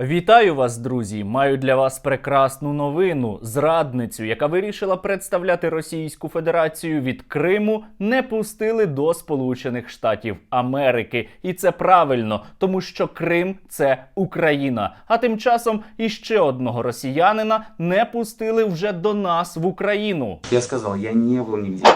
Вітаю вас, друзі! Маю для вас прекрасну новину. Зрадницю, яка вирішила представляти Російську Федерацію від Криму, не пустили до Сполучених Штатів Америки. І це правильно, тому що Крим це Україна. А тим часом іще одного росіянина не пустили вже до нас в Україну. Я сказал, я не был нигде.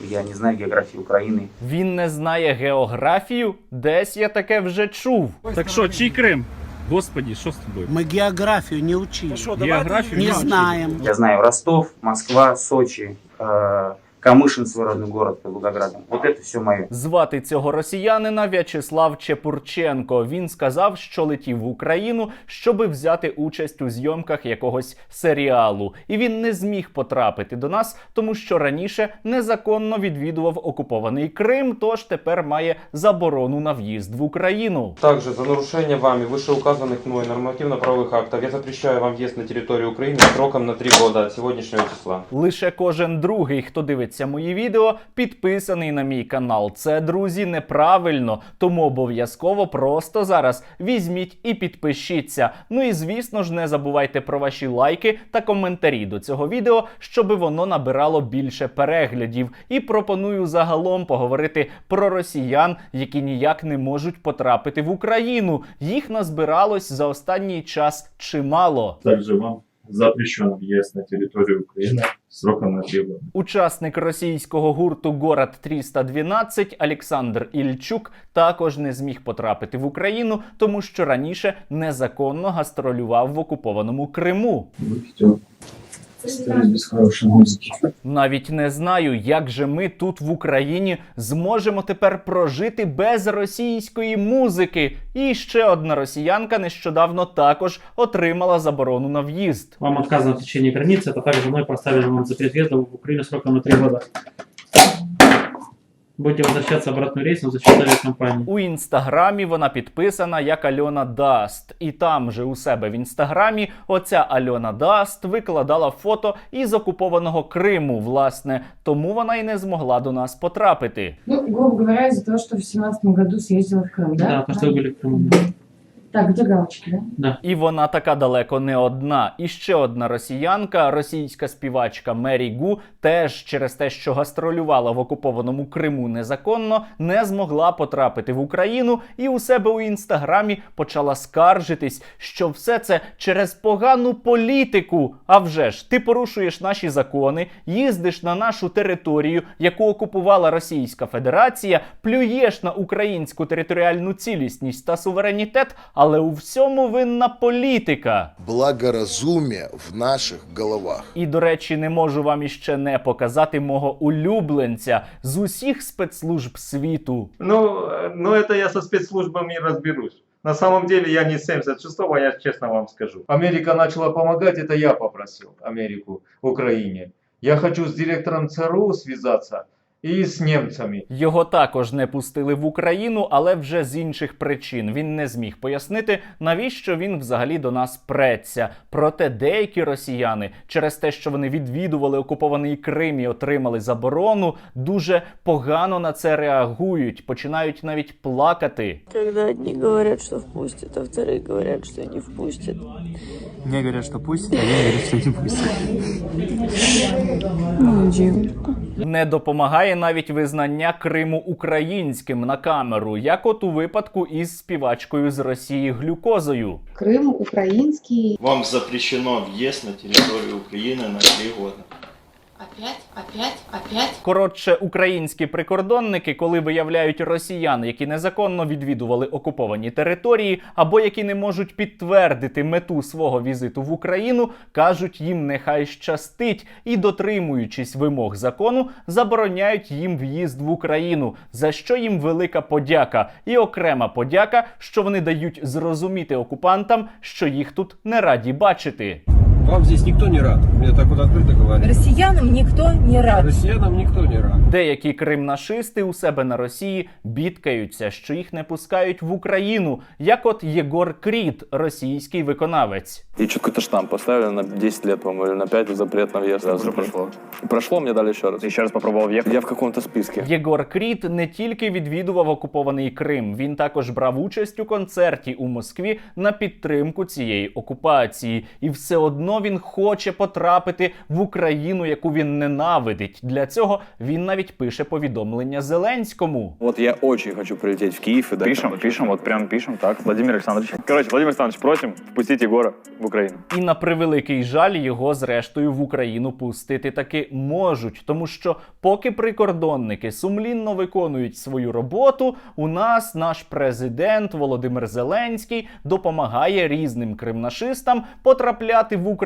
Я не знаю географии Украины. Він не знає географію. Десь я таке вже чув. Так що, чий Крим? Господі, що з тобою? Мы географию не учили. Географію Не знаем. Я знаю Ростов, Москва, Сочи, э, Камышин, свой родной город под Волгоградом. Вот это все мое. Звати цього росіянина В'ячеслав Чепурченко. Він сказав, що летів в Україну, щоби взяти участь у зйомках якогось серіалу. І він не зміг потрапити до нас, тому що раніше незаконно відвідував окупований Крим, тож тепер має заборону на в'їзд в Україну. Также за нарушение вами вышеуказанных мной нормативно-правовых актов я запрещаю вам въезд на территорию Украины сроком на три года от сегодняшнего числа. Лише кожен другий, хто дивиться мої відео, підписаний на мій канал. Це, друзі, неправильно. Тому обов'язково просто зараз візьміть і підпишіться. Ну і звісно ж, не забувайте про ваші лайки та коментарі до цього відео, щоби воно набирало більше переглядів. І пропоную загалом поговорити про росіян, які ніяк не можуть потрапити в Україну. Їх назбиралось за останній час чимало. Также вам запрещен въезд на територію України сроком на три года. Учасник російського гурту Город 312 Олександр Ільчук також не зміг потрапити в Україну, тому що раніше незаконно гастролював в окупованому Криму Выпьете. Остались без хорошей музыки. Навіть не знаю, як же ми тут в Україні зможемо тепер прожити без російської музики. І ще одна росіянка нещодавно також отримала заборону на в'їзд. Вам отказано в течение границы, это также мной поставили вам запрет въезда в Украину сроком на три года. Будете возвращаться обратным рейсом за счет авиакомпании. У інстаграмі вона підписана як Альона Даст. І там же у себе в інстаграмі оця Альона Даст викладала фото із окупованого Криму, власне, тому вона й не змогла до нас потрапити. Ну, грубо говоря, из-за того, что в семнадцатом году съездила в Крым, да? Да, потому что вы были в Крыму. Так, где галочки, да? Да. І вона така далеко не одна. І ще одна росіянка, російська співачка Мері Гу, теж через те, що гастролювала в окупованому Криму незаконно, не змогла потрапити в Україну і у себе у інстаграмі почала скаржитись, що все це через погану політику. А вже ж, ти порушуєш наші закони, їздиш на нашу територію, яку окупувала Російська Федерація, плюєш на українську територіальну цілісність та суверенітет, але у всьому винна політика. благоразумие в наших головах. І до речі, не можу вам іще не показати мого улюбленця з усіх спецслужб світу. Ну, э, ну это я со спецслужбами разберусь. На самом деле я не с 76-го, я честно вам скажу. Америка начала помогать, это я попросил Америку Украине. Я хочу с директором ЦРУ связаться и с немцами. Його також не пустили в Україну, але вже з інших причин. Він не зміг пояснити, навіщо він взагалі до нас преться. Проте деякі росіяни, через те, що вони відвідували окупований Крим і отримали заборону, дуже погано на це реагують, починають навіть плакати. Когда одни говорят, что впустят, а вторые говорят, что не впустят. Мне говорят, что пусть, а я говорю, что не пусть. Ну, Дим. Не допомагає навіть визнання Криму українським на камеру, як от у випадку із співачкою з Росії глюкозою. Крым украинский. Вам запрещено въезд на территорию Украины на три года. Опять, опять, опять. Коротше, українські прикордонники, коли виявляють росіян, які незаконно відвідували окуповані території, або які не можуть підтвердити мету свого візиту в Україну, кажуть їм нехай щастить і, дотримуючись вимог закону, забороняють їм в'їзд в Україну, за що їм велика подяка, і окрема подяка, що вони дають зрозуміти окупантам, що їх тут не раді бачити. Вам здесь никто не рад. Мне так вот открыто говорят. Россиянам никто не рад. Россиянам никто не рад. Деякі кримнашисти у себе на Росії бідкаються, що їх не пускають в Україну, як от Єгор Кріт, російський виконавець. И что какой-то штамп поставили на 10 лет, по-моему, или на 5 запрет на въезд. уже прошло. Прошло, мне дали еще раз. Еще раз попробовал въехать. Я в каком-то списке. Єгор Кріт не тільки відвідував окупований Крим, він також брав участь у концерті у Москві на підтримку цієї окупації, і все одно він хоче потрапити в Україну, яку він ненавидить. Для цього він навіть пише повідомлення Зеленському. Вот я очень хочу прилететь в Киев. И пишем, пишем, вот прям пишем так. Владимир Александрович. Короче, Владимир Александрович, просим впустить Егора в Украину. І на превеликий жаль його зрештою в Україну пустити таки можуть, тому що поки прикордонники сумлінно виконують свою роботу, у нас наш президент Володимир Зеленський допомагає різним кримнашистам потрапляти в Україну.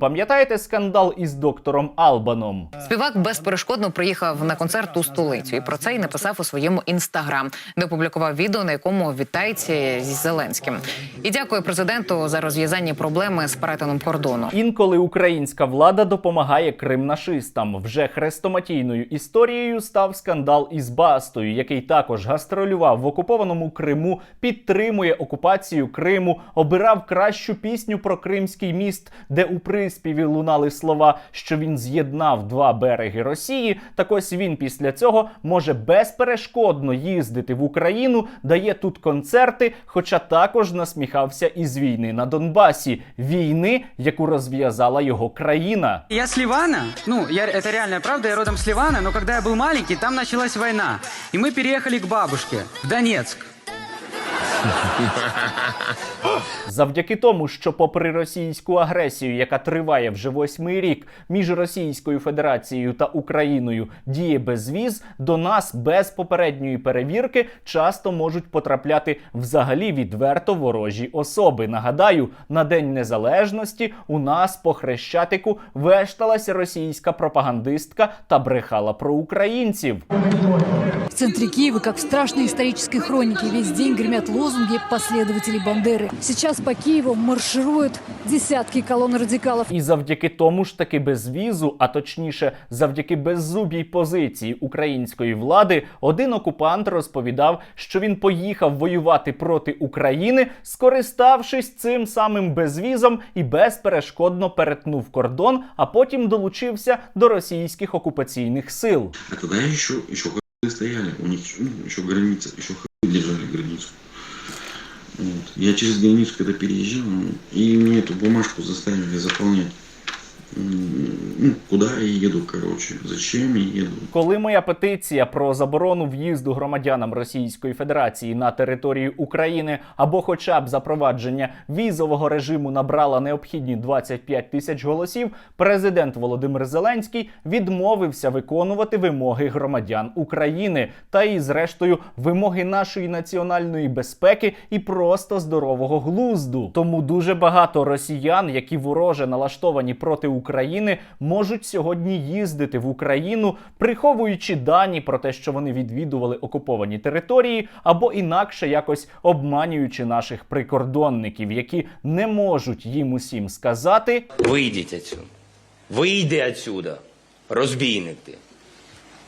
Пам'ятаєте скандал із доктором Албаном? Співак безперешкодно приїхав на концерт у столицю і про це й написав у своєму інстаграм, де опублікував відео, на якому вітається зі Зеленським. І дякує президенту за розв'язання проблеми з перетином кордону. Інколи українська влада допомагає кримнашистам. Вже хрестоматійною історією став скандал із Бастою, який також гастролював в окупованому Криму, підтримує окупацію Криму, обирав кращу пісню про Кримський міст, де у приспіві лунали слова, що він з'єднав два береги Росії. Так ось він після цього може безперешкодно їздити в Україну, дає тут концерти, хоча також насміхався із війни на Донбасі, війни, яку розв'язала його країна. Я с Ливана, ну, я, это реальная правда, я родом с Ливана, но когда я был маленький, там началась война. И мы переехали к бабушке в Донецк. Завдяки тому, що, попри російську агресію, яка триває вже восьмий рік між Російською Федерацією та Україною, діє безвіз, до нас без попередньої перевірки часто можуть потрапляти взагалі відверто ворожі особи. Нагадаю, на День Незалежності у нас по хрещатику вешталася російська пропагандистка та брехала про українців. В центре Киева, как в страшной исторической хронике, весь день гремят лозунги последователей Бандеры. Сейчас по Киеву маршируют десятки колонн радикалов. І завдяки тому ж таки безвізу, а точніше, завдяки беззубій позиції української влади, один окупант розповідав, що він поїхав воювати проти України, скориставшись цим самим безвізом і безперешкодно перетнув кордон, а потім долучився до російських окупаційних сил. А тогда еще, еще стояли. У них ну, еще граница, еще держали границу. Вот. Я через границу когда переезжал, ну, и мне эту бумажку заставили заполнять. Ну, куда я еду, короче, зачем я еду. Коли моя петиція про заборону в'їзду громадянам Російської Федерації на територію України або хоча б запровадження візового режиму набрала необхідні 25 тисяч голосів, президент Володимир Зеленський відмовився виконувати вимоги громадян України та і, зрештою, вимоги нашої національної безпеки і просто здорового глузду. Тому дуже багато росіян, які вороже налаштовані проти України, можуть сьогодні їздити в Україну, приховуючи дані про те, що вони відвідували окуповані території, або інакше якось обманюючи наших прикордонників, які не можуть їм усім сказати. Вийдіть отсюда. Вийди отсюда. Розбійник ти.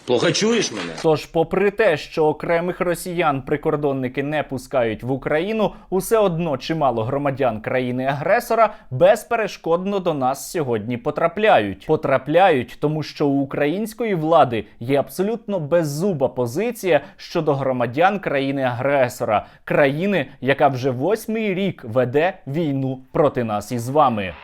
Плохо чуєш мене? Тож, попри те, що окремих росіян прикордонники не пускають в Україну, усе одно чимало громадян країни-агресора безперешкодно до нас сьогодні потрапляють. Потрапляють, тому що у української влади є абсолютно беззуба позиція щодо громадян країни-агресора, країни, яка вже восьмий рік веде війну проти нас із вами.